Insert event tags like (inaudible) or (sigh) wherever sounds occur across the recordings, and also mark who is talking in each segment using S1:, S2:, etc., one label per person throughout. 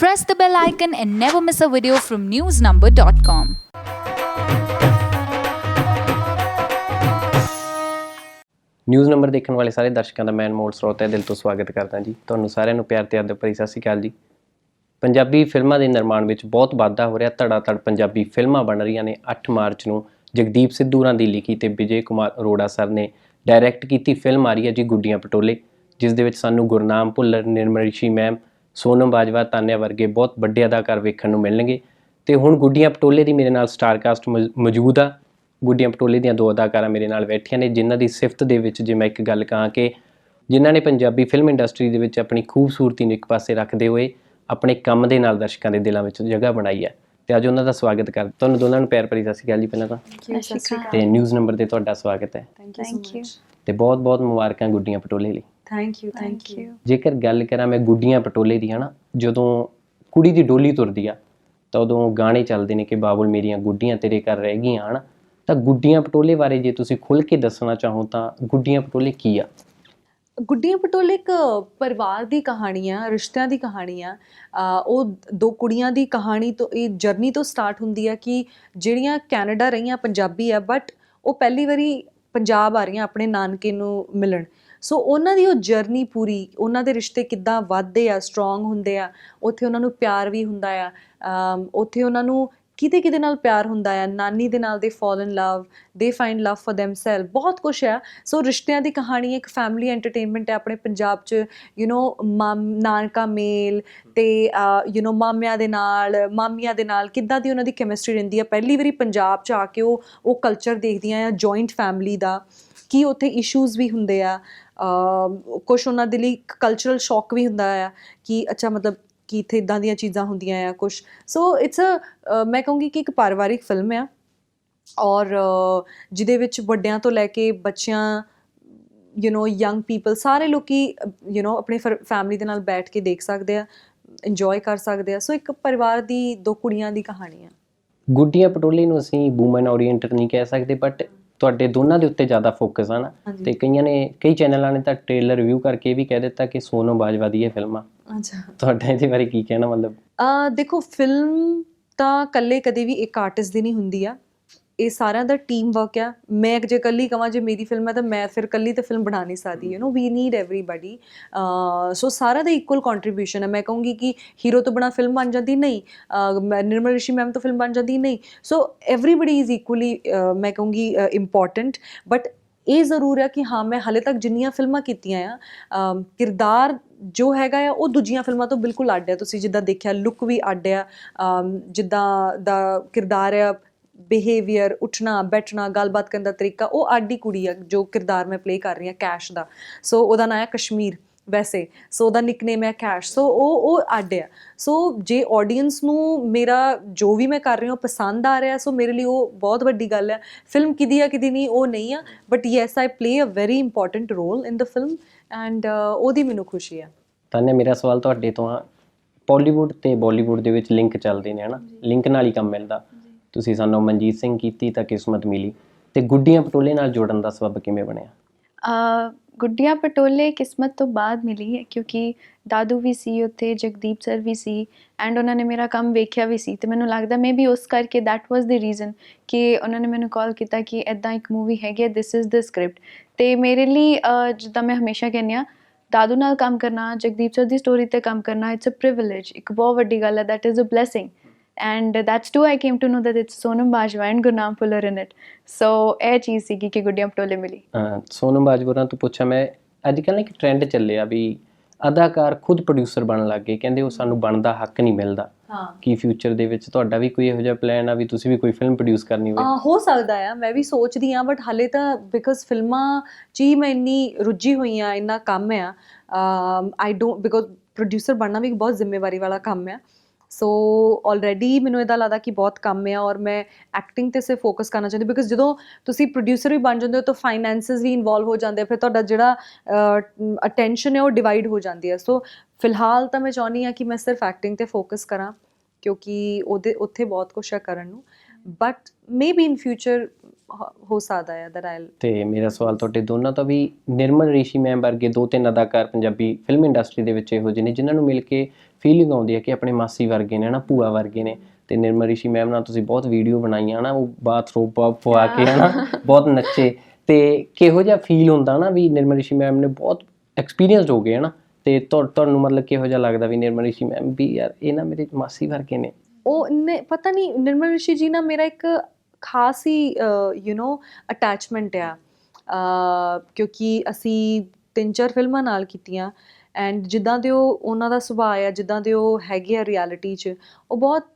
S1: Press the bell icon and never miss a video from newsnumber.com.
S2: News number ਦੇਖਣ ਵਾਲੇ ਸਾਰੇ ਦਰਸ਼ਕਾਂ ਦਾ ਮੈਂ ਅਨਮੋਲ ਸਰੋਤ ਹੈ। ਦਿਲ ਤੋਂ ਸਵਾਗਤ ਕਰਦਾ ਜੀ। ਤੁਹਾਨੂੰ ਸਾਰਿਆਂ ਨੂੰ ਪਿਆਰ ਤੇ ਆਦਰ ਭਰੀ ਸਤਿ ਸ਼੍ਰੀ ਅਕਾਲ ਜੀ। ਪੰਜਾਬੀ ਫਿਲਮਾਂ ਦੇ ਨਿਰਮਾਣ ਵਿੱਚ ਬਹੁਤ ਵਾਧਾ ਹੋ ਰਿਹਾ। ਧੜਾ ਧੜ ਪੰਜਾਬੀ ਫਿਲਮਾਂ ਬਣ ਰਹੀਆਂ ਨੇ 8 ਮਾਰਚ ਨੂੰ। ਜਗਦੀਪ ਸਿੱਧੂ ਰਾਂ ਦੀ ਲਿਖੀ ਤੇ ਵਿਜੇ ਕੁਮਾਰ ਅਰੋੜਾ ਸਰ ਨੇ ਡਾਇਰੈਕਟ ਕੀਤੀ ਫਿਲਮ ਆ ਰਹੀ ਹੈ ਜੀ ਗੁੱਡੀਆਂ ਪਟੋਲੇ। ਜਿਸ ਦੇ ਵਿੱਚ ਸਾਨੂੰ ਗੁਰਨਾਮ ਭੁੱਲਰ ਨਿਰਮਲ ਰਿਸ਼ੀ ਮੈਮ ਸੋਨਮ ਬਾਜਵਾ ਤਾਨਿਆ ਵਰਗੇ ਬਹੁਤ ਵੱਡੇ ਅਦਾਕਾਰ ਵੇਖਣ ਨੂੰ ਮਿਲਣਗੇ। ਤੇ ਹੁਣ ਗੁੱਡੀਆਂ ਪਟੋਲੇ ਦੀ ਮੇਰੇ ਨਾਲ ਸਟਾਰ ਕਾਸਟ ਮੌਜ- ਮੌਜੂਦ ਆ। ਗੁੱਡੀਆਂ ਪਟੋਲੇ ਦੀਆਂ ਦੋ ਅਦਾਕਾਰਾਂ ਮੇਰੇ ਨਾਲ ਬੈਠੀਆਂ ਨੇ ਜਿਨ੍ਹਾਂ ਦੀ ਸਿਫਤ ਦੇ ਵਿੱਚ ਜੇ ਮੈਂ ਇੱਕ ਗੱਲ ਕਹਾਂ ਕਿ ਜਿਨ੍ਹਾਂ ਨੇ ਪੰਜਾਬੀ ਫਿਲਮ ਇੰਡਸਟਰੀ ਦੇ ਵਿੱਚ ਆਪਣੀ ਖੂਬਸੂਰਤੀ ਨੂੰ ਇੱਕ ਪਾਸੇ ਰੱਖਦੇ ਹੋਏ ਆਪਣੇ ਕੰਮ ਦੇ ਨਾਲ ਦਰਸ਼ਕਾਂ ਦੇ ਦਿਲਾਂ ਵਿੱਚ ਜਗ੍ਹਾ ਬਣਾਈ ਹੈ ਤੇ ਅੱਜ ਉਹਨਾਂ ਦਾ ਸਵਾਗਤ ਕਰ ਤੁਹਾਨੂੰ ਦੋਨਾਂ ਨੂੰ ਪਿਆਰ ਭਰੀ ਸਤਿ ਸ਼੍ਰੀ ਅਕਾਲ ਜੀ ਪਹਿਲਾਂ ਤਾਂ।
S3: ਸਤਿ ਸ਼੍ਰੀ ਅਕਾਲ।
S2: ਤੇ ਨਿਊਜ਼ ਨੰਬਰ ਤੇ ਤੁਹਾਡਾ ਸਵਾਗਤ ਹੈ।
S3: ਥੈਂਕ ਯੂ ਸੋ ਮਚ
S2: ਤੇ ਬਹੁਤ ਬਹੁਤ ਮੁਬਾਰਕਾਂ ਗੁੱਡੀਆਂ ਪਟੋਲੇ ਲਈ।
S3: ਥੈਂਕ ਯੂ ਥੈਂਕ ਯੂ
S2: ਜੇਕਰ ਗੱਲ ਕਰਾਂ ਮੈਂ ਗੁੱਡੀਆਂ ਪਟੋਲੇ ਦੀ ਹਨਾ? ਜਦੋਂ ਕੁੜੀ ਦੀ ਡੋਲੀ ਤੁਰਦੀ ਆ ਤਾਂ ਉਦੋਂ ਗਾਣੇ ਚੱਲਦੇ ਨੇ ਕਿ ਬਾਬੁਲ ਮੇਰੀਆਂ ਗੁੱਡੀਆਂ ਤੇਰੇ ਘਰ ਰਹਿ ਗਈਆਂ ਹਨ? ਤਾਂ ਗੁੱਡੀਆਂ ਪਟੋਲੇ ਬਾਰੇ ਜੇ ਤੁਸੀਂ ਖੁੱਲ ਕੇ ਦੱਸਣਾ ਚਾਹੋ ਤਾਂ ਗੁੱਡੀਆਂ ਪਟੋਲੇ ਕੀ ਆ?
S3: ਗੁੱਡੀਆਂ ਪਟੋਲੇ ਇੱਕ ਪਰਿਵਾਰ ਦੀ ਕਹਾਣੀ ਆ ਰਿਸ਼ਤਿਆਂ ਦੀ ਕਹਾਣੀ ਆ ਉਹ ਦੋ ਕੁੜੀਆਂ ਦੀ ਕਹਾਣੀ ਤੋਂ ਇਹ ਜਰਨੀ ਤੋਂ ਸਟਾਰਟ ਹੁੰਦੀ ਆ ਕਿ ਜਿਹੜੀਆਂ ਕੈਨੇਡਾ ਰਹੀਆਂ ਪੰਜਾਬੀ ਆ ਬਟ ਉਹ ਪਹਿਲੀ ਵਾਰੀ ਪੰਜਾਬ ਆ ਰਹੀਆਂ ਆਪਣੇ ਨਾਨਕੇ ਨੂੰ ਮਿਲਣ। ਸੋ ਉਹਨਾਂ ਦੀ ਉਹ ਜਰਨੀ ਪੂਰੀ, ਉਹਨਾਂ ਦੇ ਰਿਸ਼ਤੇ ਕਿੱਦਾਂ ਵੱਧਦੇ ਆ ਸਟਰੋਂਗ ਹੁੰਦੇ ਆ, ਉੱਥੇ ਉਹਨਾਂ ਨੂੰ ਪਿਆਰ ਵੀ ਹੁੰਦਾ ਆ ਉੱਥੇ ਉਹਨਾਂ ਨੂੰ ਕਿਤੇ ਕਿਤੇ ਨਾਲ ਪਿਆਰ ਹੁੰਦਾ ਆ, ਨਾਨੀ ਦੇ ਨਾਲ they fall in love they find love for themselves ਬਹੁਤ ਕੁਛ ਆ। ਸੋ ਰਿਸ਼ਤਿਆਂ ਦੀ ਕਹਾਣੀ ਇੱਕ ਫੈਮਿਲੀ ਐਂਟਰਟੇਨਮੈਂਟ ਹੈ ਆਪਣੇ ਪੰਜਾਬ ਚ ਯੂ نو ਨਾਨਕਾ ਮੇਲ ਤੇ ਯੂ نو ਮਾਮਿਆਂ ਦੇ ਨਾਲ, ਮਾਮੀਆਂ ਦੇ ਨਾਲ, ਕਿੱਦਾਂ ਦੀ ਉਹਨਾਂ ਦੀ ਕੈਮਿਸਟਰੀ ਰਹਿੰਦੀ ਆ। ਪਹਿਲੀ ਵਾਰੀ ਪੰਜਾਬ ਚ ਆ ਕੇ ਉਹ ਉਹ ਕਲਚਰ ਦੇਖਦੀਆਂ ਆ ਜੁਆਇੰਟ ਫੈਮਿਲੀ ਦਾ, ਕੀ ਉੱਥੇ ਇਸ਼ੂਜ਼ ਵੀ ਹੁੰਦੇ ਆ ਕੁਝ ਉਹਨਾਂ ਦੇ ਲਈ ਕਲਚਰਲ ਸ਼ੌਕ ਵੀ ਹੁੰਦਾ ਆ ਕਿ ਅੱਛਾ ਮਤਲਬ ਕਿ ਇੱਥੇ ਇਦਾਂ ਦੀਆਂ ਚੀਜ਼ਾਂ ਹੁੰਦੀਆਂ ਆ ਕੁਝ ਸੋ ਇਟਸ ਅ ਮੈਂ ਕਹੂੰਗੀ ਕਿ ਇੱਕ ਪਰਿਵਾਰਿਕ ਫਿਲਮ ਆ ਔਰ ਅ, ਜਿਹਦੇ ਵਿੱਚ ਵੱਡਿਆਂ ਤੋਂ ਲੈ ਕੇ ਬੱਚਿਆਂ ਯੂ نو ਯੰਗ ਪੀਪਲ ਸਾਰੇ ਲੋਕੀ ਯੂ نو ਆਪਣੇ ਫੈਮਿਲੀ ਦੇ ਨਾਲ ਬੈਠ ਕੇ ਦੇਖ ਸਕਦੇ ਆ ਇੰਜੋਏ ਕਰ ਸਕਦੇ ਆ ਸੋ ਇੱਕ ਪਰਿਵਾਰ ਦੀ ਦੋ ਕੁੜੀਆਂ ਦੀ ਕਹਾਣੀ ਆ
S2: ਗੁੱਡੀਆਂ ਪਟੋਲੇ ਨੂੰ ਅਸੀਂ ਵੂਮਨ ਓਰੀਐਂਟਡ ਨਹੀਂ ਕਹਿ ਸਕਦੇ ਬਟ ਤੁਹਾਡੇ ਦੋਨਾਂ ਦੇ ਉੱਤੇ ਜ਼ਿਆਦਾ ਫੋਕਸ ਆ ਨਾ।
S3: ਹਾਂਜੀ।
S2: ਤੇ ਕਈਆਂ ਨੇ ਕਈ ਚੈਨਲਾਂ ਨੇ ਤਾਂ ਟ੍ਰੇਲਰ ਰਿਵਿਊ ਕਰਕੇ ਇਹ ਵੀ ਕਹਿ ਦਿੱਤਾ ਕਿ ਸੋਨਮ ਬਾਜਵਾ ਦੀ ਇਹ ਫਿਲਮ ਆ।
S3: ਅੱਛਾ।
S2: ਤੁਹਾਡਾ ਇਹਦੇ ਬਾਰੇ ਕੀ ਕਹਿਣਾ ਮਤਲਬ?
S3: ਆ ਦੇਖੋ ਫਿਲਮ ਤਾਂ ਇਕੱਲੇ ਕਦੇ ਵੀ ਇੱਕ ਆਰਟਿਸਟ ਦੀ ਨਹੀਂ ਹੁੰਦੀ ਆ। ਇਹ ਸਾਰਿਆਂ ਦਾ ਟੀਮ ਵਰਕ ਆ। ਮੈਂ ਜੇ ਇਕੱਲੀ ਕਵਾਂ, ਜੇ ਮੇਰੀ ਫਿਲਮ ਹੈ ਤਾਂ ਮੈਂ ਫਿਰ ਇਕੱਲੀ ਤਾਂ ਫਿਲਮ ਬਣਾ ਨਹੀਂ ਸਕਦੀ you know we need everybody so ਸਾਰਾ ਦਾ ਇਕੁਅਲ ਕੰਟਰੀਬਿਊਸ਼ਨ ਹੈ ਮੈਂ ਕਹੂੰਗੀ ਕਿ ਹੀਰੋ ਤੋਂ ਬਣਾ ਫਿਲਮ ਬਣ ਜਾਂਦੀ ਨਹੀਂ ਮੈਂ- ਨਿਰਮਲ ਰਿਸ਼ੀ ਮੈਮ ਤੋਂ ਫਿਲਮ ਬਣ ਜਾਂਦੀ ਨਹੀਂ। ਸੋ ਐਵਰੀਬਾਡੀ ਇਜ਼ ਇਕੁਅਲੀ ਮੈਂ ਕਹੂੰਗੀ ਇੰਪੋਰਟੈਂਟ ਬਟ ਇਹ ਜ਼ਰੂਰ ਹੈ ਕਿ ਹਾਂ, ਮੈਂ ਹਾਲੇ ਤੱਕ ਜਿੰਨੀਆਂ ਫਿਲਮਾਂ ਕੀਤੀਆਂ ਆ ਕਿਰਦਾਰ ਜੋ ਹੈਗਾ ਆ, ਉਹ ਦੂਜੀਆਂ ਫਿਲਮਾਂ ਤੋਂ ਬਿਲਕੁਲ ਅੱਡ ਹੈ ਤੁਸੀਂ ਜਿੱਦਾਂ ਦੇਖਿਆ ਲੁੱਕ ਵੀ ਅੱਡ ਆ ਜਿੱਦਾਂ ਦਾ ਕਿਰਦਾਰ ਆ ਬਿਹੇਵੀਅਰ ਉੱਠਣਾ ਬੈਠਣਾ ਗੱਲਬਾਤ ਕਰਨ ਦਾ ਤਰੀਕਾ ਉਹ ਹੀ ਕੁੜੀ ਆ ਜੋ ਕਿਰਦਾਰ ਮੈਂ ਪਲੇ ਕਰ ਰਹੀ ਹਾਂ ਕੈਸ਼ ਦਾ। ਸੋ ਉਹਦਾ ਨਾਂ ਹੈ ਕਸ਼ਮੀਰ ਵੈਸੇ। ਸੋ ਉਹਦਾ ਨਿਕਨੇਮ ਹੈ ਕੈਸ਼। ਸੋ ਉਹ ਉਹ ਅੱਡ ਆ। ਸੋ ਜੇ ਆਡੀਅנס ਨੂੰ ਮੇਰਾ ਜੋ ਵੀ ਮੈਂ ਕਰ ਰਹੀ ਹਾਂ ਪਸੰਦ ਆ ਰਿਹਾ ਸੋ ਮੇਰੇ ਲਈ ਉਹ ਬਹੁਤ ਵੱਡੀ ਗੱਲ ਹੈ ਫਿਲਮ ਕਿਦੀ ਆ ਕਿਦੀ ਨਹੀਂ ਉਹ ਨਹੀਂ ਆ। But yes I play a very important role in the film and ਉਹਦੀ ਮੈਨੂੰ ਖੁਸ਼ੀ ਆ।
S2: ਤਾਨੇ ਮੇਰਾ ਸਵਾਲ ਤੁਹਾਡੇ ਤੋਂ ਆ। ਪਾਲੀਵੁੱਡ ਤੇ ਬਾਲੀਵੁੱਡ ਦੇ ਵਿੱਚ ਲਿੰਕ ਚੱਲਦੇ ਨੇ ਹਨਾ? ਲਿੰਕ ਨਾਲ ਹੀ ਕੰਮ ਮਿਲਦਾ। ਤੁਸੀਂ ਸਾਨੂੰ ਮਨਜੀਤ ਸਿੰਘ ਕੀਤੀ ਤਾਂ ਕਿਸਮਤ ਮਿਲੀ। ਤੇ ਗੁੱਡੀਆਂ ਪਟੋਲੇ ਨਾਲ ਜੋੜਨ ਦਾ ਸਬਬ ਕਿਵੇਂ ਬਣਿਆ?
S4: ਅ, ਗੁੱਡੀਆਂ ਪਟੋਲੇ ਕਿਸਮਤ ਤੋਂ ਬਾਅਦ ਮਿਲੀ ਹੈ ਕਿਉਂਕਿ ਦਾਦੂ ਵੀ ਸੀ ਉੱਥੇ ਜਗਦੀਪ ਸਰ ਵੀ ਸੀ ਐਂਡ ਉਹਨਾਂ ਨੇ ਮੇਰਾ ਕੰਮ ਵੇਖਿਆ ਵੀ ਸੀ। ਤੇ ਮੈਨੂੰ ਲੱਗਦਾ ਮੇ ਬੀ ਉਸ ਕਰਕੇ that was ਦੀ ਰੀਜ਼ਨ ਕਿ ਉਹਨਾਂ ਨੇ ਮੈਨੂੰ ਕਾਲ ਕੀਤਾ ਕਿ ਐਦਾਂ ਇੱਕ ਮੂਵੀ ਹੈਗੀ ਹੈ this ਇਜ਼ ਦ ਸਕ੍ਰਿਪਟ ਤੇ ਮੇਰੇ ਲਈ ਜਿੱਦਾਂ ਮੈਂ ਹਮੇਸ਼ਾ ਕਹਿੰਦੀ ਹਾਂ ਦਾਦੂ ਨਾਲ ਕੰਮ ਕਰਨਾ ਜਗਦੀਪ ਸਰ ਦੀ ਸਟੋਰੀ ਤੇ ਕੰਮ ਕਰਨਾ ਇਟਸ ਅ ਪ੍ਰਿਵਿਲੇਜ ਇੱਕ ਬਹੁਤ ਵੱਡੀ ਗੱਲ ਹੈ that is a blessing and that's too I came to know that it's Sonam Bajwa and Gurnaam Fuller in it. So ਇਹ ਚੀਜ਼ ਸੀਗੀ ਕਿ ਗੁੱਡੀਆਂ ਪਟੋਲੇ ਮਿਲੀ
S2: ਸੋਨਮ ਬਾਜਵਾ ਤੋਂ ਪੁੱਛਿਆ ਮੈਂ ਅੱਜ ਕੱਲ੍ਹ ਨਾ ਇੱਕ ਟ੍ਰੈਂਡ ਚੱਲਿਆ ਵੀ ਅਦਾਕਾਰ ਖੁਦ ਪ੍ਰੋਡਿਊਸਰ ਬਣਨ ਲੱਗ ਗਏ ਕਹਿੰਦੇ ਉਹ ਸਾਨੂੰ ਬਣਦਾ ਹੱਕ ਨਹੀਂ ਮਿਲਦਾ
S3: ਹਾਂ
S2: ਕੀ ਫਿਊਚਰ ਦੇ ਵਿੱਚ ਤੁਹਾਡਾ ਵੀ ਕੋਈ ਇਹੋ ਜਿਹਾ ਪਲਾਨ ਆ ਵੀ ਤੁਸੀਂ ਵੀ ਕੋਈ ਫਿਲਮ ਪ੍ਰੋਡਿਊਸ ਕਰਨੀ ਹੋਵੇ
S3: ਹੋ ਸਕਦਾ ਆ ਮੈਂ ਵੀ ਸੋਚਦੀ ਆ ਬਟ ਹਾਲੇ ਤਾਂ ਬਿਕਾਜ਼ ਫਿਲਮਾਂ ਹੀ ਮੈਂ ਇੰਨੀ ਰੁੱਝੀ ਹੋਈ ਆ ਇੰਨਾ ਕੰਮ ਆ ਆਈ ਡੋਨਟ ਬਿਕਾਜ਼ ਪ੍ਰੋਡਿਊਸਰ ਬਣਨਾ ਵੀ ਇੱਕ ਬਹੁਤ ਜ਼ਿੰਮੇਵਾਰੀ ਵਾਲਾ ਕੰਮ ਆ ਸੋ ਆਲਰੇਡੀ ਮੈਨੂੰ ਇਹਦਾ ਲੱਗਦਾ ਕਿ ਬਹੁਤ ਕੰਮ ਆ ਔਰ ਮੈਂ ਐਕਟਿੰਗ ਤੇ ਸੇ ਫੋਕਸ ਕਰਨਾ ਚਾਹੁੰਦੀ ਬਿਕਾਜ਼ ਜਦੋਂ ਤੁਸੀਂ ਪ੍ਰੋਡਿਊਸਰ ਵੀ ਬਣ ਜਾਂਦੇ ਹੋ ਤਾਂ ਫਾਈਨੈਂਸਸ ਵੀ ਇਨਵੋਲਵ ਹੋ ਜਾਂਦੇ ਆ, ਫਿਰ ਤੁਹਾਡਾ ਜਿਹੜਾ ਅਟੈਂਸ਼ਨ ਹੈ ਉਹ ਡਿਵਾਈਡ ਹੋ ਜਾਂਦੀ ਹੈ ਸੋ ਫਿਲਹਾਲ ਤਾਂ ਮੈਂ ਚਾਹੁੰਦੀ ਆ ਕਿ ਮੈਂ ਸਿਰਫ ਐਕਟਿੰਗ ਤੇ ਫੋਕਸ ਕਰਾਂ ਕਿਉਂਕਿ ਉਹਦੇ, ਉੱਥੇ ਬਹੁਤ ਕੁਛ ਹੈ ਕਰਨ ਨੂੰ। ਬਟ ਮੇਬੀ ਇਨ ਫਿਊਚਰ ਹੋ ਸਕਦਾ ਹੈ that I'll
S2: ਤੇ ਮੇਰਾ ਸਵਾਲ ਤੁਹਾਡੇ ਦੋਨਾਂ ਤੋਂ ਵੀ ਨਿਰਮਲ ਰਿਸ਼ੀ ਮੈਮ ਵਰਗੇ ਦੋ ਤਿੰਨ ਅਦਾਕਾਰ ਪੰਜਾਬੀ ਫਿਲਮ ਇੰਡਸਟਰੀ ਦੇ ਵਿੱਚ ਇਹੋ ਜਿਹੇ ਨੇ ਜਿਨ੍ਹਾਂ ਨੂੰ ਮਿਲ ਕੇ ਫੀਲਿੰਗ ਆਉਂਦੀ ਹੈ ਕਿ ਆਪਣੇ ਮਾਸੀ ਵਰਗੇ ਨੇ ਨਾ ਭੂਆ ਵਰਗੇ ਨੇ। ਤੇ ਨਿਰਮਲ ਰਿਸ਼ੀ ਮੈਮ ਨਾਲ ਤੁਸੀਂ ਬਹੁਤ ਵੀਡੀਓ ਬਣਾਈਆਂ ਨਾ ਉਹ ਬਾਥਰੂਮ ਪਵਾ ਕੇ ਹਨਾ ਬਹੁਤ ਨੱਚੇ। ਤੇ ਕਿਹੋ ਜਿਹਾ ਫੀਲ ਹੁੰਦਾ ਨਾ ਵੀ ਨਿਰਮਲ ਰਿਸ਼ੀ ਮੈਮ ਨੇ ਬਹੁਤ ਐਕਸਪੀਰੀਅੰਸਡ ਹੋ ਗਏ ਹਨਾ। ਤੇ ਤੁਹਾ- ਤੁਹਾਨੂੰ ਮਤਲਬ ਕਿਹੋ ਜਿਹਾ ਲੱਗਦਾ ਵੀ ਨਿਰਮਲ ਰਿਸ਼ੀ ਮੈਮ ਵੀ ਯਾਰ ਇਹ ਨਾ ਮੇਰੇ ਮਾਸੀ ਵਰਗੇ ਨੇ।
S3: ਉਹ ਨੇ ਪਤਾ ਨਹੀਂ, ਨਿਰਮਲ ਰਿਸ਼ੀ ਜੀ ਨਾਲ ਮੇਰਾ ਇੱਕ ਖਾਸ ਹੀ ਯੂ نو ਅਟੈਚਮੈਂਟ ਆ। ਕਿਉਂਕਿ ਅਸੀਂ ਤਿੰਨ ਚਾਰ ਫਿਲਮਾਂ ਨਾਲ ਕੀਤੀਆਂ ਐਂਡ ਜਿੱਦਾਂ ਦੇ ਉਹ ਉਹਨਾਂ ਦਾ ਸੁਭਾਅ ਆ, ਜਿੱਦਾਂ ਦੇ ਉਹ ਹੈਗੇ ਆ ਰਿਐਲਿਟੀ 'ਚ, ਉਹ ਬਹੁਤ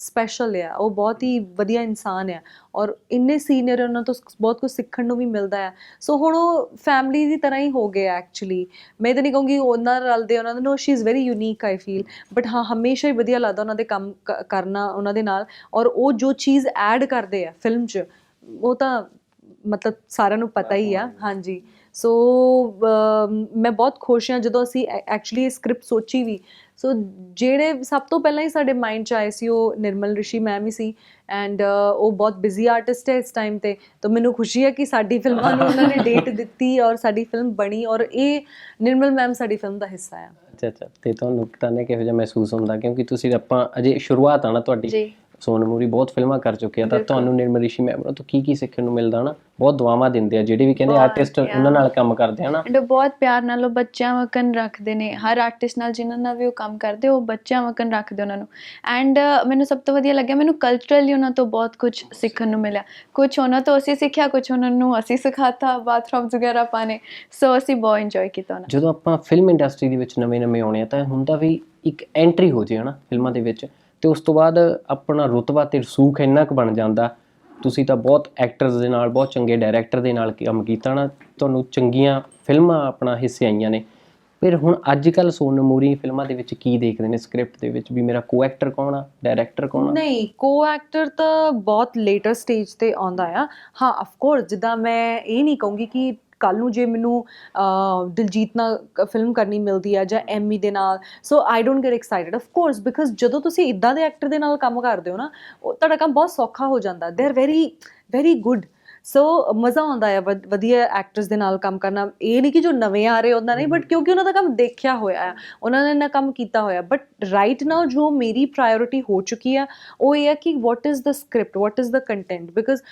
S3: ਸਪੈਸ਼ਲ ਆ ਉਹ ਬਹੁਤ ਹੀ ਵਧੀਆ ਇਨਸਾਨ ਆ ਔਰ ਇੰਨੇ ਸੀਨੀਅਰ ਉਹਨਾਂ ਤੋਂ ਬਹੁਤ ਕੁਝ ਸਿੱਖਣ ਨੂੰ ਵੀ ਮਿਲਦਾ ਆ। ਸੋ ਹੁਣ ਉਹ ਫੈਮਿਲੀ ਦੀ ਤਰ੍ਹਾਂ ਹੀ ਹੋ ਗਏ ਐਕਚੁਅਲੀ ਮੈਂ ਤਾਂ ਨਹੀਂ ਕਹੂੰਗੀ ਉਹਨਾਂ ਨਾਲ ਰਲਦੇ ਉਹਨਾਂ ਦੇ no she is very unique I feel but ਹਾਂ ਹਮੇਸ਼ਾ ਹੀ ਵਧੀਆ ਲੱਗਦਾ ਉਹਨਾਂ ਦੇ ਕੰਮ ਕਰਨਾ ਉਹਨਾਂ ਦੇ ਨਾਲ ਔਰ ਉਹ ਜੋ ਚੀਜ਼ ਐਡ ਕਰਦੇ ਆ ਫਿਲਮ 'ਚ ਉਹ ਤਾਂ ਮਤਲਬ ਸਾਰਿਆਂ ਨੂੰ ਪਤਾ ਹੀ ਆ। ਹਾਂਜੀ। ਸੋ ਮੈਂ ਬਹੁਤ ਖੁਸ਼ ਹਾਂ ਜਦੋਂ ਅਸੀਂ ਐਕਚੁਅਲੀ ਇਹ ਸਕ੍ਰਿਪਟ ਸੋਚੀ ਵੀ ਸੋ ਜਿਹੜੇ ਸਭ ਤੋਂ ਪਹਿਲਾਂ ਹੀ ਸਾਡੇ ਮਾਈਂਡ 'ਚ ਆਏ ਸੀ ਉਹ ਨਿਰਮਲ Rishi ma'am he C and ਉਹ ਬਹੁਤ ਬਿਜ਼ੀ ਆਰਟਿਸਟ ਹੈ ਇਸ ਟਾਈਮ ਤੇ ਤਾਂ ਮੈਨੂੰ ਖੁਸ਼ੀ ਹੈ ਕਿ ਸਾਡੀ ਫਿਲਮਾਂ ਨੂੰ ਉਹਨਾਂ ਨੇ (laughs) ਡੇਟ ਦਿੱਤੀ ਔਰ ਸਾਡੀ ਫਿਲਮ ਬਣੀ ਔਰ ਇਹ ਨਿਰਮਲ ਮੈਮ ਸਾਡੀ ਫਿਲਮ ਦਾ ਹਿੱਸਾ ਆ।
S2: ਅੱਛਾ ਅੱਛਾ। ਤੇ ਤੁਹਾਨੂੰ ਤਾਂ ਨੇ ਕਿਹੋ ਜਿਹਾ ਮਹਿਸੂਸ ਹੁੰਦਾ ਕਿਉਂਕਿ ਤੁਸੀਂ ਆਪਾਂ ਅਜੇ ਸ਼ੁਰੂਆਤ ਆ ਨਾ ਤੁਹਾਡੀ।
S4: ਜੀ।
S2: ਸੋਨਮ ਮੂਰੀ ਬਹੁਤ ਫਿਲਮਾਂ ਕਰ ਚੁੱਕੇ ਆ ਤਾਂ ਤੁਹਾਨੂੰ ਨਿਰਮਲ ਰਿਸ਼ੀ ਮੈਮ ਤੋਂ ਕੀ ਕੀ ਸਿੱਖਣ ਨੂੰ ਮਿਲਦਾ ਨਾ ਬਹੁਤ ਦੁਆਵਾਂ ਦਿੰਦੇ ਆ ਜਿਹੜੇ ਵੀ ਕਹਿੰਦੇ ਆਰਟਿਸਟ. ਉਹਨਾਂ ਨਾਲ ਕੰਮ ਕਰਦੇ ਆ ਨਾ
S4: ਐਂਡ ਬਹੁਤ ਪਿਆਰ ਨਾਲ ਉਹ ਬੱਚਿਆਂ ਵਕਨ ਰੱਖਦੇ ਨੇ ਹਰ ਆਰਟਿਸਟ ਨਾਲ ਜਿਨ੍ਹਾਂ ਨਾਲ ਵੀ ਉਹ ਕੰਮ ਕਰਦੇ ਉਹ ਬੱਚਿਆਂ ਵਕਨ ਰੱਖਦੇ ਉਹਨਾਂ ਨੂੰ। ਐਂਡ ਮੈਨੂੰ ਸਭ ਤੋਂ ਵਧੀਆ ਲੱਗਿਆ ਮੈਨੂੰ ਕਲਚਰਲੀ ਉਹਨਾਂ ਤੋਂ ਬਹੁਤ ਕੁਝ ਸਿੱਖਣ ਨੂੰ ਮਿਲਿਆ। ਕੁਝ ਉਹਨਾਂ ਤੋਂ ਅਸੀਂ ਸਿੱਖਿਆ ਕੁਝ ਉਹਨਾਂ ਨੂੰ ਅਸੀਂ ਸਿਖਾਤਾ ਬਾਥਰੂਮਸ ਵਗੈਰਾ ਪਾਣੇ ਸੋ ਅਸੀਂ ਬਹੁਤ ਇੰਜੋਏ ਕੀਤਾ ਉਹਨਾਂ
S2: ਜਦੋਂ ਆਪਾਂ ਫਿਲਮ ਇੰਡਸਟਰੀ ਦੇ ਵਿੱਚ ਨਵੇਂ-ਨਵੇਂ ਆਉਣੇ ਆ ਤਾਂ ਹੁੰਦਾ ਵੀ ਇੱਕ ਐਂਟਰੀ ਹੋ ਜੇ ਹਨਾ ਫਿਲਮਾਂ ਦੇ ਵਿੱਚ। ਤੇ ਉਸ ਤੋਂ ਬਾਅਦ ਆਪਣਾ ਰੁਤਬਾ ਤੇ ਰਸੂਖ ਇੰਨਾ ਕੁ ਬਣ ਜਾਂਦਾ, ਤੁਸੀਂ ਤਾਂ ਬਹੁਤ ਐਕਟਰਸ ਦੇ ਨਾਲ, ਬਹੁਤ ਚੰਗੇ ਡਾਇਰੈਕਟਰ ਦੇ ਨਾਲ ਕੰਮ ਕੀਤਾ ਨਾ, ਤੁਹਾਨੂੰ ਚੰਗੀਆਂ ਫਿਲਮਾਂ ਆਪਣਾ ਹਿੱਸੇ ਆਈਆਂ ਨੇ। ਫਿਰ ਹੁਣ ਅੱਜ ਕੱਲ ਸੋਨਮ ਮੂਰੀ ਫਿਲਮਾਂ ਦੇ ਵਿੱਚ ਕੀ ਦੇਖਦੇ ਨੇ ਸਕ੍ਰਿਪਟ ਦੇ ਵਿੱਚ ਵੀ ਮੇਰਾ ਕੋ ਐਕਟਰ ਕੌਣ ਆ ਡਾਇਰੈਕਟਰ ਕੌਣ ਆ?
S3: ਨਹੀਂ ਕੋ ਐਕਟਰ ਤਾਂ ਬਹੁਤ ਲੇਟਰ ਸਟੇਜ ਤੇ ਆਉਂਦਾ ਆ। ਹਾਂ ਆਫ ਕੋਰਸ ਜਿੱਦਾਂ ਮੈਂ ਇਹ ਨਹੀਂ ਕਹੂੰਗੀ ਕਿ ਕੱਲ ਨੂੰ ਜੇ ਮੈਨੂੰ ਦਿਲਜੀਤ ਨਾਲ ਫਿਲਮ ਕਰਨੀ ਮਿਲਦੀ ਆ ਜਾਂ ਐਮੀ ਦੇ ਨਾਲ so I don't get excited of course because ਜਦੋਂ ਤੁਸੀਂ ਇਦਾਂ ਦੇ ਐਕਟਰ ਦੇ ਨਾਲ ਕੰਮ ਕਰਦੇ ਹੋ ਨਾ ਉਹ ਤੁਹਾਡਾ ਕੰਮ ਬਹੁਤ ਸੌਖਾ ਹੋ ਜਾਂਦਾ they are very very good so ਮਜ਼ਾ ਆਉਂਦਾ ਹੈ ਵਧ- ਵਧੀਆ ਐਕਟਰਸ ਦੇ ਨਾਲ ਕੰਮ ਕਰਨਾ ਇਹ ਨਹੀਂ ਕਿ ਜੋ ਨਵੇਂ ਆ ਰਹੇ ਉਹਨਾਂ ਨਹੀਂ ਬਟ ਕਿਉਂਕਿ ਉਹਨਾਂ ਦਾ ਕੰਮ ਦੇਖਿਆ ਹੋਇਆ ਹੈ ਉਹਨਾਂ ਨੇ ਨਾ ਕੰਮ ਕੀਤਾ ਹੋਇਆ ਬਟ ਰਾਈਟ ਨਾਓ ਜੋ ਮੇਰੀ ਪ੍ਰਾਇੋਰਟੀ ਹੋ ਚੁੱਕੀ ਆ ਉਹ ਇਹ ਹੈ ਕਿ what is the script what is the content because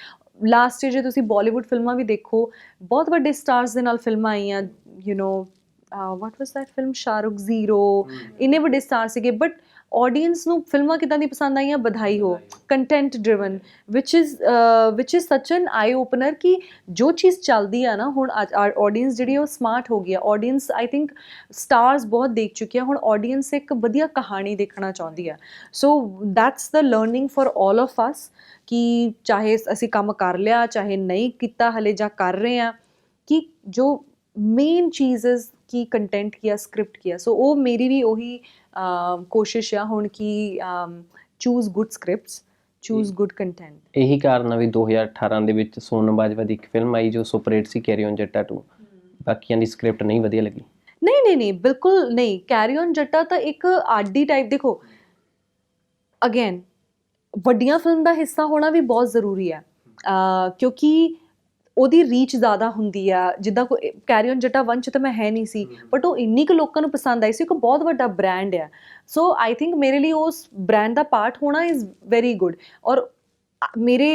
S3: last ਜੇ ਤੁਸੀਂ ਬਾਲੀਵੁੱਡ ਫਿਲਮਾਂ ਵੀ ਦੇਖੋ ਬਹੁਤ ਵੱਡੇ ਸਟਾਰਸ ਦੇ ਨਾਲ ਫਿਲਮਾਂ ਆਈਆਂ you know what was that film Shahrukh Zero ਇੰਨੇ ਵੱਡੇ ਸਟਾਰ ਸੀਗੇ ਬਟ ਆਡੀਅנס ਨੂੰ ਫਿਲਮਾਂ ਕਿਦਾਂ ਦੀ ਪਸੰਦ ਆਈਆਂ? ਵਧਾਈ ਹੋ। Content driven which is which is such an eye opener ਕਿ ਜੋ ਚੀਜ਼ ਚੱਲਦੀ ਆ ਨਾ ਹੁਣ ਅੱਜ ਆਡੀਅנס ਜਿਹੜੀ ਉਹ ਸਮਾਰਟ ਹੋ ਗਈ ਆ। ਆਡੀਅנס ਆਈ ਥਿੰਕ ਸਟਾਰਸ ਬਹੁਤ ਦੇਖ ਚੁੱਕੀ ਆ। ਹੁਣ ਆਡੀਅנס ਇੱਕ ਵਧੀਆ ਕਹਾਣੀ ਦੇਖਣਾ ਚਾਹੁੰਦੀ ਆ। So that's the learning for all of us ਕਿ ਚਾਹੇ ਅਸੀਂ ਕੰਮ ਕਰ ਲਿਆ ਚਾਹੇ ਨਹੀਂ ਕੀਤਾ ਹਲੇ ਜਾਂ ਕਰ ਰਹੇ ਆ ਕਿ ਜੋ ਮੇਨ ਚੀਜ਼ ਇਜ਼ ਕੀ ਕੰਟੈਂਟ ਕੀਆ ਸਕ੍ਰਿਪਟ ਕੀਆ ਸੋ ਉਹ ਮੇਰੀ ਵੀ ਉਹੀ ਕੋਸ਼ਿਸ਼ ਆ ਹੁਣ ਕਿ choose good scripts choose good content
S2: ਇਹੀ ਕਾਰਨ ਆ ਵੀ 2018 ਦੇ ਵਿੱਚ ਸੋਨਮ ਬਾਜਵਾ ਦੀ ਇੱਕ ਫਿਲਮ ਆਈ ਜੋ ਸੁਪਰ ਹਿੱਟ ਸੀ ਕੈਰੀ ਔਨ ਜੱਟਾ 2 ਬਾਕੀਆਂ ਦੀ ਸਕ੍ਰਿਪਟ ਨਹੀਂ ਵਧੀਆ ਲੱਗੀ।
S3: ਨਹੀਂ ਨਹੀਂ ਨਹੀਂ ਬਿਲਕੁਲ ਨਹੀਂ। ਕੈਰੀ ਔਨ ਜੱਟਾ ਤਾਂ ਇੱਕ ਆਡੀ ਟਾਈਪ ਦੇਖੋ। ਅਗੇਨ ਵੱਡੀਆਂ ਫਿਲਮ ਦਾ ਹਿੱਸਾ ਹੋਣਾ ਵੀ ਬਹੁਤ ਜ਼ਰੂਰੀ ਹੈ ਕਿਉਂਕਿ ਉਹਦੀ ਰੀਚ ਜ਼ਿਆਦਾ ਹੁੰਦੀ ਆ ਜਿੱਦਾਂ ਕੋਈ ਕੈਰੀ ਔਨ ਜੱਟਾ 1 ਚ ਤਾਂ ਮੈਂ ਹੈ ਨਹੀਂ ਸੀ ਬਟ ਉਹ ਇੰਨੀ ਕੁ ਲੋਕਾਂ ਨੂੰ ਪਸੰਦ ਆਈ ਸੀ ਇੱਕ ਬਹੁਤ ਵੱਡਾ ਬ੍ਰਾਂਡ ਆ। ਸੋ ਆਈ ਥਿੰਕ ਮੇਰੇ ਲਈ ਉਸ ਬ੍ਰਾਂਡ ਦਾ ਪਾਰਟ ਹੋਣਾ ਇਜ਼ ਵੈਰੀ ਗੁੱਡ ਔਰ ਮੇਰੇ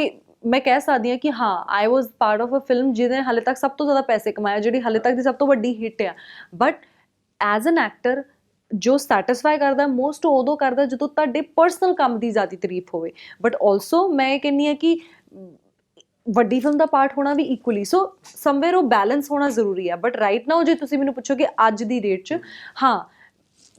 S3: ਮੈਂ ਕਹਿ ਸਕਦੀ ਹਾਂ ਕਿ ਹਾਂ I was part of a film ਜਿਹਨੇ ਹਾਲੇ ਤੱਕ ਸਭ ਤੋਂ ਜ਼ਿਆਦਾ ਪੈਸੇ ਕਮਾਇਆ ਜਿਹੜੀ ਹਾਲੇ ਤੱਕ ਦੀ ਸਭ ਤੋਂ ਵੱਡੀ ਹਿੱਟ ਆ। ਬਟ ਐਜ਼ ਐਨ ਐਕਟਰ ਜੋ ਸੈਟੀਸਫਾਈ ਕਰਦਾ ਮੋਸਟ ਉਦੋਂ ਕਰਦਾ ਜਦੋਂ ਤੁਹਾਡੇ ਪਰਸਨਲ ਕੰਮ ਦੀ ਜ਼ਿਆਦਾ ਤਾਰੀਫ ਹੋਵੇ। ਬਟ ਆਲਸੋ ਮੈਂ ਕਹਿੰਨੀ ਆ ਕਿ ਵੱਡੀ ਫਿਲਮ ਦਾ ਪਾਰਟ ਹੋਣਾ ਵੀ ਇਕੁਅਲੀ ਸੋ ਸਮਵੇਅਰ ਉਹ ਬੈਲੈਂਸ ਹੋਣਾ ਜ਼ਰੂਰੀ ਆ ਬਟ ਰਾਈਟ ਨਾਓ ਜੇ ਤੁਸੀਂ ਮੈਨੂੰ ਪੁੱਛੋਗੇ ਅੱਜ ਦੀ ਡੇਟ 'ਚ ਹਾਂ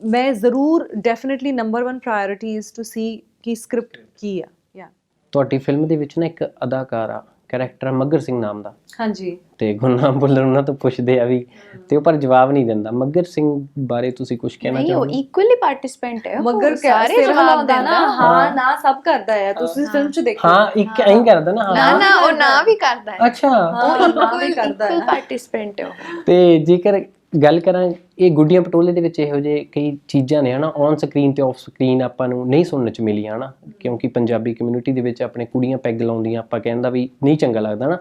S3: ਮੈਂ ਜ਼ਰੂਰ definitely number 1 priority is to see ਕਿ ਸਕ੍ਰਿਪਟ ਕੀ ਆ ਯਾ
S2: ਤੁਹਾਡੀ ਫਿਲਮ ਦੇ ਵਿੱਚ ਨਾ ਇੱਕ ਅਦਾਕਾਰ ਆ ਕੈਰੈਕਟਰ ਮੱਗਰ ਸਿੰਘ ਨਾਮ ਦਾ।
S3: ਹਾਂਜੀ।
S2: ਤੇ ਗੁਰਨਾਮ ਬੁੱਲਰ ਉਹਨਾਂ ਤੋਂ ਪੁੱਛਦੇ ਆ ਵੀ ਤੇ ਉਹ ਪਰ ਜਵਾਬ ਨਹੀਂ ਦਿੰਦਾ। ਮੱਗਰ ਸਿੰਘ ਬਾਰੇ ਤੁਸੀਂ ਕੁਝ ਕਹਿਣਾ
S4: ਨਹੀਂ ਉਹ
S2: ਚਾਹੋਗੇ?
S4: ਇਕੁਅਲੀ ਪਾਰਟਿਸਪੈਂਟ ਹੈ। ਉਹ
S3: ਮਗਰ
S4: ਸਾਰੇ
S3: ਸਿਰ
S4: ਜਵਾਬ
S3: ਹਿਲਾਉਂਦਾ ਨਾ ਹਾਂ ਨਾ ਸਭ ਕਰਦਾ ਹੈ ਤੁਸੀਂ ਫਿਲਮ 'ਚ ਦੇਖੋ।
S2: ਹਾਂ ਇੱਕ ਐਂ ਕਰਦਾ ਨਾ
S4: ਨਾ
S2: ਹਾਂ।
S4: ਨਾ ਉਹ ਨਾ ਵੀ ਕਰਦਾ ਹੈ।
S2: ਅੱਛਾ।
S4: ਉਹ ਇਕੁਅਲ
S3: ਕਰਦਾ ਹੈ।
S4: ਪਾਰਟਿਸਪੈਂਟ ਹੈ ਉਹ।
S2: ਤੇ ਜੇਕਰ ਗੱਲ ਕਰਾਂ ਇਹ ਗੁੱਡੀਆਂ ਪਟੋਲੇ ਦੇ ਵਿੱਚ ਇਹੋ ਜਿਹੇ ਕਈ ਚੀਜ਼ਾਂ ਨੇ ਹਨਾ? ਔਨ ਸਕਰੀਨ ਤੇ ਆਫ ਸਕਰੀਨ ਆਪਾਂ ਨੂੰ ਨਹੀਂ ਸੁਣਨ ਚ ਮਿਲੀਆਂ ਹਨਾ? ਕਿਉਂਕਿ ਪੰਜਾਬੀ ਕਮਿਊਨਿਟੀ ਦੇ ਵਿੱਚ ਆਪਣੇ ਕੁੜੀਆਂ ਪੈਗ ਲਾਉਂਦੀਆਂ ਆਪਾਂ ਕਹਿੰਦਾ ਵੀ ਨਹੀਂ ਚੰਗਾ ਲੱਗਦਾ ਨਾ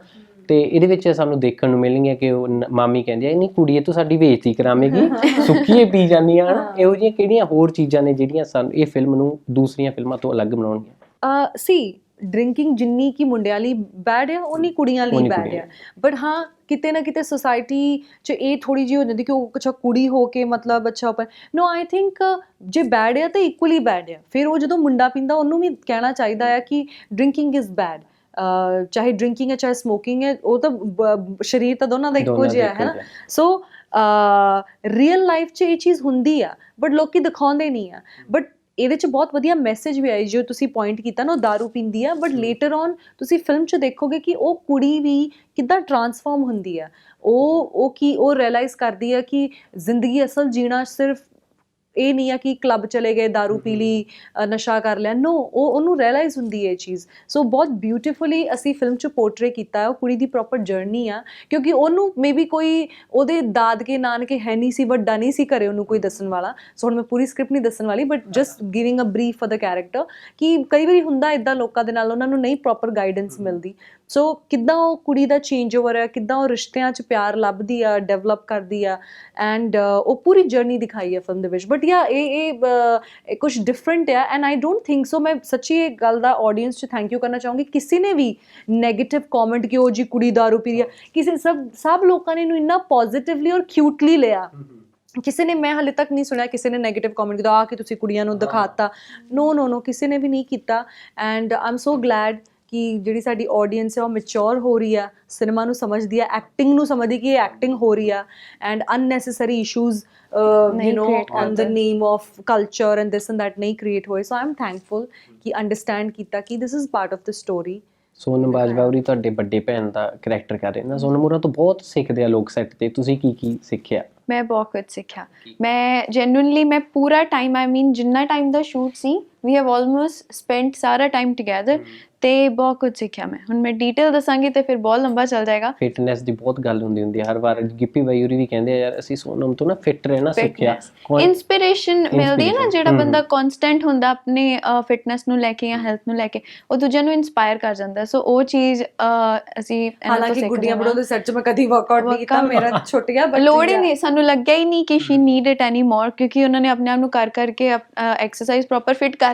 S2: ਤੇ ਇਹਦੇ ਵਿੱਚ ਸਾਨੂੰ ਦੇਖਣ ਨੂੰ ਮਿਲਣਗੀਆਂ ਕਿ ਉਹ ਨ- ਮਾਮੀ ਕਹਿੰਦੀ ਆ ਨਹੀਂ ਕੁੜੀਏ ਤੂੰ ਸਾਡੀ ਬੇਇੱਜ਼ਤੀ ਕਰਾਵੇਂਗੀ (laughs) ਸੁੱਕੀਏ ਪੀ ਜਾਂਦੀਆਂ ਹਨਾ? ਇਹੋ ਜਿਹੀਆਂ ਕਿਹੜੀਆਂ ਹੋਰ ਚੀਜ਼ਾਂ ਨੇ ਜਿਹੜੀਆਂ ਸਾਨੂੰ ਇਹ ਫਿਲਮ ਨੂੰ ਦੂਸਰੀਆਂ ਫਿਲਮਾਂ ਤੋਂ ਅਲੱਗ ਬਣਾਉਣਗੀਆਂ?
S3: ਸੀ ਡਰਿੰਕਿੰਗ ਜਿੰਨੀ ਕੀ ਮੁੰਡਿਆਂ ਲਈ ਬੈਡ ਹੈ ਉਨੀ ਕੁੜੀਆਂ ਲਈ ਬੈਡ ਹੈ। ਬਟ ਹਾਂ ਕਿਤੇ ਨਾ ਕਿਤੇ ਸੋਸਾਇਟੀ 'ਚ ਇਹ ਥੋੜੀ ਜਿਹੀ ਹੋ ਜਾਂਦੀ ਕਿ ਉਹ ਅੱਛਾ ਕੁੜੀ ਹੋ ਕੇ ਮਤਲਬ ਅੱਛਾ ਪਰ ਨੋ ਆਈ ਥਿੰਕ ਜੇ ਬੈਡ ਹੈ ਤਾਂ ਇਕੁਅਲੀ ਬੈਡ ਹੈ। ਫਿਰ ਉਹ ਜਦੋਂ ਮੁੰਡਾ ਪੀਂਦਾ ਉਹਨੂੰ ਵੀ ਕਹਿਣਾ ਚਾਹੀਦਾ ਹੈ ਕਿ ਡਰਿੰਕਿੰਗ ਇਜ਼ ਬੈਡ ਚਾਹੇ ਡਰਿੰਕਿੰਗ ਹੈ ਚਾਹੇ ਸਮੋਕਿੰਗ ਹੈ ਉਹ ਤਾਂ ਸਰੀਰ ਤਾਂ ਦੋਨਾਂ ਦਾ ਇੱਕੋ ਜਿਹਾ ਹੈ ਨਾ। ਸੋ ਰੀਅਲ ਲਾਈਫ 'ਚ ਇਹ ਚੀਜ਼ ਹੁੰਦੀ ਆ ਬਟ ਲੋਕੀ ਦਿਖਾਉਂਦੇ ਨਹੀਂ ਆ। ਬਟ ਇਹਦੇ 'ਚ ਬਹੁਤ ਵਧੀਆ ਮੈਸੇਜ ਵੀ ਆਈ ਜੋ ਤੁਸੀਂ ਪੁਆਇੰਟ ਕੀਤਾ ਨਾ ਉਹ दारू ਪੀਂਦੀ ਆ ਬਟ ਲੇਟਰ ਔਨ ਤੁਸੀਂ ਫਿਲਮ 'ਚ ਦੇਖੋਗੇ ਕਿ ਉਹ ਕੁੜੀ ਵੀ ਕਿੱਦਾਂ ਟਰਾਂਸਫਾਰਮ ਹੁੰਦੀ ਆ। ਉਹ ਉਹ ਕੀ ਉਹ ਰਿਅਲਾਈਜ਼ ਕਰਦੀ ਆ ਕਿ ਜ਼ਿੰਦਗੀ ਅਸਲ ਜੀਣਾ ਸਿਰਫ ਇਹ ਨਹੀਂ ਆ ਕਿ ਕਲੱਬ ਚਲੇ ਗਏ दारू ਪੀ ਲਈ ਨਸ਼ਾ ਕਰ ਲਿਆ। ਨੋ ਉਹ ਉਹਨੂੰ ਰਿਅਲਾਈਜ਼ ਹੁੰਦੀ ਹੈ ਇਹ ਚੀਜ਼। ਸੋ ਬਹੁਤ ਬਿਊਟੀਫੁਲੀ ਅਸੀਂ ਫਿਲਮ 'ਚ ਪੋਰਟਰੇ ਕੀਤਾ ਹੈ ਉਹ ਕੁੜੀ ਦੀ ਪ੍ਰੋਪਰ ਜਰਨੀ ਆ। ਕਿਉਂਕਿ ਉਹਨੂੰ ਮੇਬੀ ਕੋਈ ਉਹਦੇ ਦਾਦਕੇ ਨਾਨਕੇ ਹੈ ਨਹੀਂ ਸੀ ਵੱਡਾ ਨਹੀਂ ਸੀ ਕਰੇ ਉਹਨੂੰ ਕੋਈ ਦੱਸਣ ਵਾਲਾ। ਸੋ ਹੁਣ ਮੈਂ ਪੂਰੀ ਸਕ੍ਰਿਪਟ ਨਹੀਂ ਦੱਸਣ ਵਾਲੀ but just giving a brief for the character ਕਿ ਕਈ ਵਾਰੀ ਹੁੰਦਾ ਇਦਾਂ ਲੋਕਾਂ ਦੇ ਨਾਲ ਉਹਨਾਂ ਨੂੰ ਨਹੀਂ ਪ੍ਰੋਪਰ ਗਾਈਡੈਂਸ ਮਿਲਦੀ। ਸੋ ਕਿੱਦਾਂ ਉਹ ਕੁੜੀ ਦਾ ਚੇਂਜ ਓਵਰ ਆ ਕਿੱਦਾਂ ਉਹ ਰਿਸ਼ਤਿਆਂ 'ਚ ਪਿਆਰ ਲੱਭਦੀ ਆ ਡਿਵੈਲਪ ਕਰਦੀ ਆ ਐਂਡ ਉਹ ਪੂਰੀ ਜਰਨੀ ਦਿਖਾਈ ਹੈ ਫਿਲਮ ਦੇ ਵਿੱਚ। ਬਟ ਵਧੀਆ ਇਹ ਇਹ ਕੁਝ ਡਿਫਰੈਂਟ ਹੈ and I don't think so ਮੈਂ ਸੱਚੀ ਇਹ ਗੱਲ ਦਾ ਆਡੀਅנס 'ਚ ਥੈਂਕ ਯੂ ਕਰਨਾ ਚਾਹੂੰਗੀ। ਕਿਸੇ ਨੇ ਵੀ 네ਗੇਟਿਵ ਕਮੈਂਟ ਕਿਉਂ ਜੀ ਕੁੜੀ ਦਾਰੂ ਪੀ ਰਹੀ ਕਿਸੇ ਸਭ ਸਭ ਲੋਕਾਂ ਨੇ ਇਹਨੂੰ ਇੰਨਾ ਪੋਜ਼ਿਟਿਵਲੀ ਔਰ ਕਿਊਟਲੀ ਲਿਆ। ਕਿਸੇ ਨੇ ਮੈਂ ਹਲੇ ਤੱਕ ਨਹੀਂ ਸੁਣਿਆ ਕਿਸੇ ਨੇ 네ਗੇਟਿਵ ਕਮੈਂਟ ਕੀਤਾ ਆ ਕਿ ਤੁਸੀਂ ਕੁੜੀਆਂ ਨੂੰ ਦਿਖਾਤਾ। ਨੋ ਨੋ ਨੋ ਕਿਸੇ ਨੇ ਵੀ ਨਹੀਂ ਕੀਤਾ। ਐਂਡ ਆਮ ਸੋ ਗਲੈਡ ਕਿ ਜਿਹੜੀ ਸਾਡੀ ਆਡੀਅנס ਹੈ ਉਹ ਮੈਚੁਰ ਹੋ ਰਹੀ ਆ ਸਿਨੇਮਾ ਨੂੰ ਸਮਝਦੀ ਆ ਐਕਟਿੰਗ ਨੂੰ ਸਮਝਦੀ ਕਿ ਇਹ ਐਕਟਿੰਗ ਹੋ ਰਹੀ ਆ and
S4: unnecessary
S3: issues
S4: you
S3: know on
S4: the
S3: name of culture and this and that ਨਹੀਂ ਕ੍ਰੀਏਟ ਹੋਏ। ਸੋ ਆਮ ਥੈਂਕਫੁਲ ਕਿ ਅੰਡਰਸਟੈਂਡ ਕੀਤਾ ਕਿ this is part of the story
S2: Sonam Bajwa ਹੋਰੀ ਤੁਹਾਡੇ ਵੱਡੇ ਭੈਣ ਦਾ ਕੈਰੈਕਟਰ ਕਰ ਰਹੇ ਨਾ। ਸੋਨਮ ਹੋਰਾਂ ਤੋਂ ਬਹੁਤ ਸਿੱਖਦੇ ਆ ਲੋਕ ਸੈੱਟ ਤੇ। ਤੁਸੀਂ ਕੀ ਕੀ ਸਿੱਖਿਆ?
S4: ਮੈਂ ਬਹੁਤ ਕੁਝ ਸਿੱਖਿਆ। ਮੈਂ ਜੈਨੂਇਨਲੀ ਮੈਂ ਪੂਰਾ ਟਾਈਮ ਆਈ ਮੀਨ ਜਿੰਨਾ ਟਾਈਮ ਦਾ ਸ਼ੂਟ ਸੀ ਵੀ ਹੈਵ ਆਲਮੋਸਟ ਸਪੈਂਟ ਸਾਰਾ ਟਾਈਮ ਟੁਗੇਦਰ ਤੇ ਬਹੁਤ ਕੁਝ ਸਿੱਖਿਆ ਮੈਂ। ਹੁਣ ਮੈਂ ਡਿਟੇਲ ਦੱਸਾਂਗੀ ਤੇ ਫਿਰ ਬਹੁਤ ਲੰਬਾ ਚੱਲ ਜਾਏਗਾ।
S2: ਫਿਟਨੈਸ ਦੀ ਬਹੁਤ ਗੱਲ ਹੁੰਦੀ ਹੁੰਦੀ ਹੈ ਹਰ ਵਾਰ ਗਿੱਪੀ ਬਾਈ ਹੋਰੀ ਵੀ ਕਹਿੰਦੇ ਆ ਯਾਰ ਅਸੀਂ ਸੋਨਮ ਤੋਂ ਨਾ ਫਿਟ ਰਹਿਣਾ ਸਿੱਖਿਆ।
S4: ਇਨਸਪੀਰੇਸ਼ਨ ਮਿਲਦੀ ਹੈ ਨਾ
S2: Inspiration,
S4: ਜਿਹੜਾ ਬੰਦਾ। ਕਨਸਟੈਂਟ ਹੁੰਦਾ ਆਪਣੇ ਫਿਟਨੈਸ ਨੂੰ ਲੈ ਕੇ ਜਾਂ ਹੈਲਥ ਨੂੰ ਲੈ ਕੇ ਉਹ ਦੂਜਿਆਂ ਨੂੰ ਇਨਸਪਾਇਰ ਕਰ ਜਾਂਦਾ। ਸੋ ਉਹ ਚੀਜ਼ ਅਸੀਂ ਇਹਨਾਂ ਤੋਂ
S3: ਗੁੱਡੀਆਂ। ਬੜੋਂ ਦੇ ਸੈੱਟ 'ਚ ਮੈਂ ਕਦੀ ਵਰਕਆਊਟ ਨਹੀਂ ਕੀਤਾ
S4: Workout-
S3: ਮੇਰਾ (laughs) ਛੁੱਟ ਗਿਆ but
S4: ਲੋੜ ਹੀ. ਨਹੀਂ ਸਾਨੂੰ ਲੱਗਿਆ ਹੀ ਨਹੀਂ ਕਿ she need it any more ਕਿਉਂਕਿ ਉਹਨਾਂ ਨੇ ਆਪਣੇ ਆਪ ਨੂੰ ਕਰ ਕਰਕੇ ਐਕਸਰਸਾਈਜ਼ ਪ੍ਰੋਪਰ ਫਿਟ ਕਰ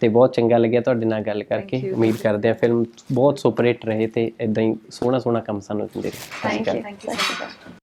S2: ਤੇ ਬਹੁਤ ਚੰਗਾ ਲੱਗਿਆ ਤੁਹਾਡੇ ਨਾਲ ਗੱਲ ਕਰਕੇ. ਉਮੀਦ ਕਰਦੇ ਆ ਫਿਲਮ ਬਹੁਤ ਸੁਪਰ ਹਿੱਟ ਰਹੇ ਤੇ ਇਦਾਂ ਹੀ ਸੋਹਣਾ ਸੋਹਣਾ ਕੰਮ ਸਾਨੂੰ ਦਿੰਦੇ ਰਹੇ
S4: ਥੈਂਕ। You thank you